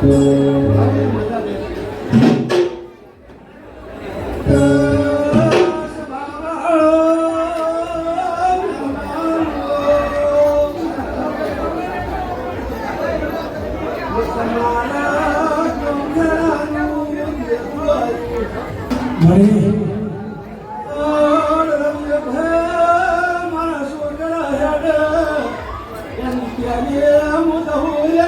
Yeah, I'm with the whole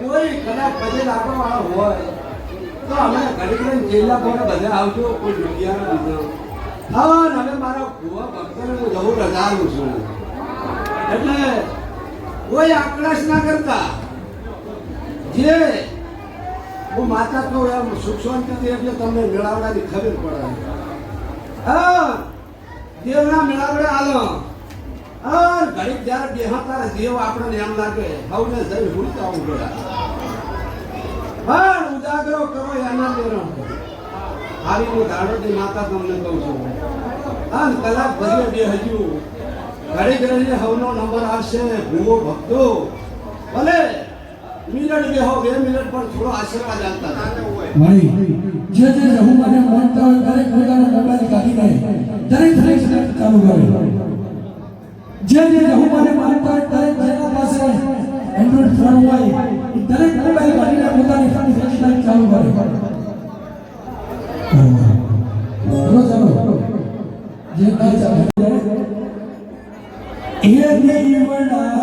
કોઈ કદાચ પગે લાગવા વાળા હોય, તો અમે ઘડી જેલના ફોને બધા આવજો, કોઈ જગ્યા બીજો હા હવે મારા ભુવા ભક્તને હું જવું રજાનું છું. એટલે કોઈ આક્રાશ ના કરતા. જે હું માતા કહું એમ સુખ શાંતિથી એટલે તમને મેળાવડાની ખબર પડે. હા, દેવના મેળાવડે આલો. આ ઘડીક જ્યારે બેહતા દેવ આપણને એમ લાગે, હવને જઈ ભૂલતા આવું ગયા પણ ઉજાગરો કરો એના દેરો આવી હું દાડોથી માતા તમને કહું છું. હા કલાક ભર્યો બે હજુ ઘડીક રહીને હવનો નંબર આવશે, ભૂવો ભક્તો, ભલે મિનિટ બે હો બે મિનિટ પણ થોડો આશીર્વાદ આપતા. જે જે રહું મને હોય દરેક પોતાનો મોબાઈલ કાઢીને ચાલો જે ના ચાલે એ દેવડા જગમગ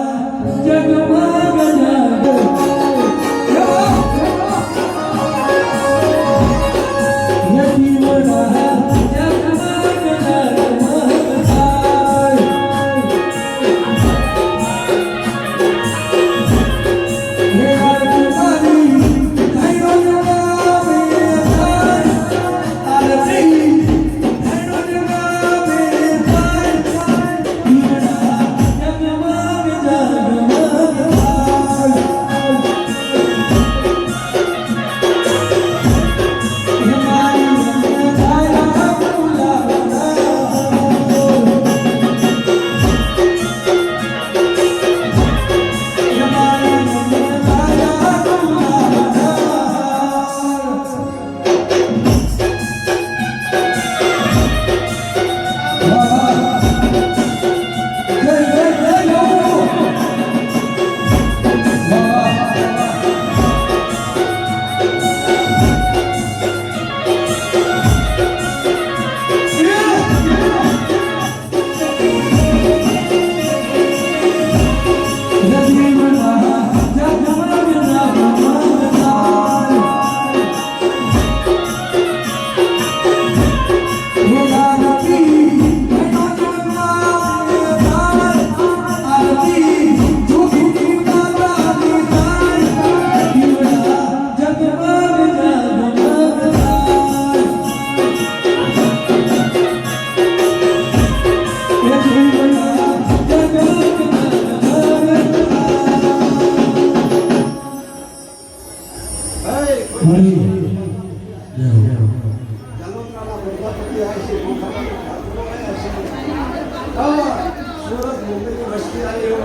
સુરત મુંબઈની વસ્તી આવી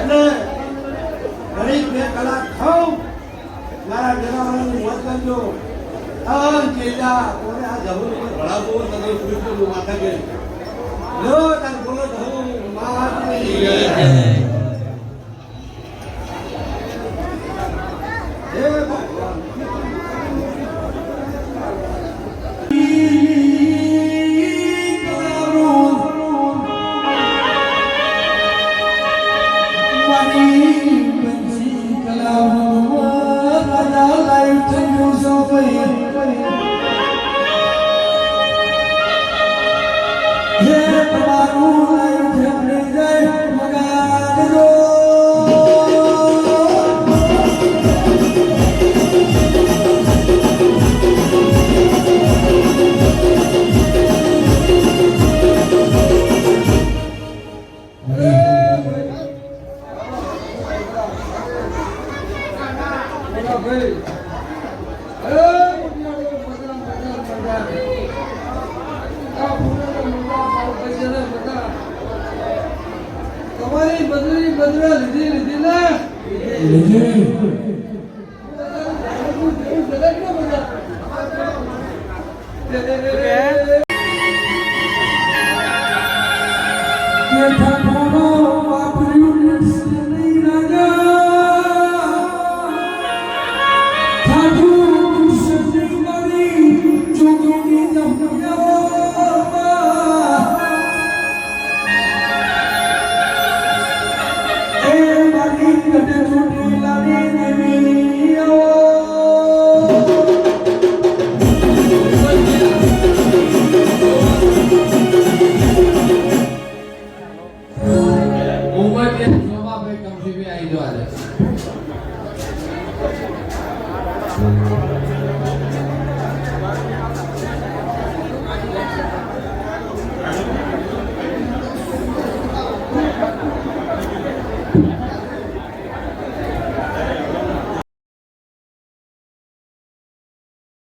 અને એટલે બે કલાક ખાઉં, મારા જનાવરોની મોજ કરજો. કોને આ ભળાવતો હોય, તને પૂછ્યું માથા કે. લો, તાર બોલો માતની તમારું જય મગાડજો બદલી બદલા લીધી લીધી ને? કે ઠાકોર